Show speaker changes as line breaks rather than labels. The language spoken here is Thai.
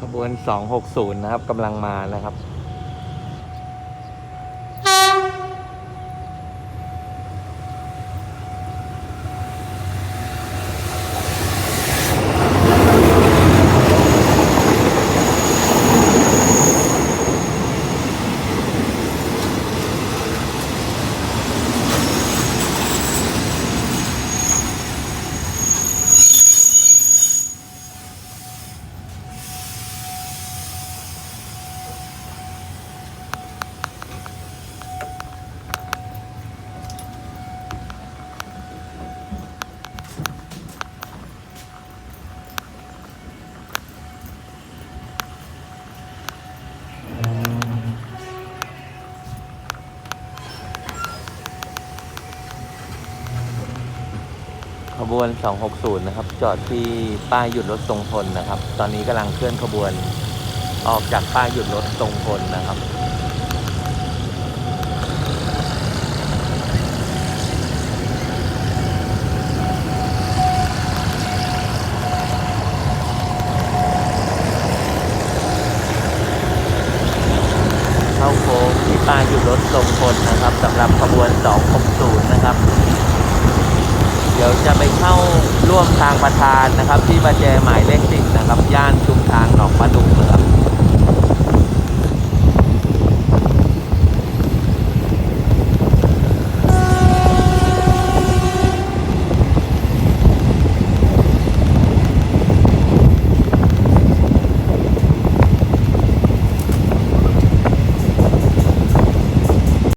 ขบวน 260 นะครับกำลังมานะครับ ขบวน 260 นะครับ จอดที่ป้ายหยุดรถทรงพลนะครับ ตอนนี้กำลังเคลื่อนขบวนออกจากป้ายหยุดรถทรงพลนะครับเข้าโค้งที่ป้ายหยุดรถทรงพลนะครับสำหรับขบวน 260 นะครับ ดี๋ยวจะไปเข้าร่วมทางประธานนะครับ ที่ประแจหมายเลขสิบนะครับ ย่านชุมทางหนอง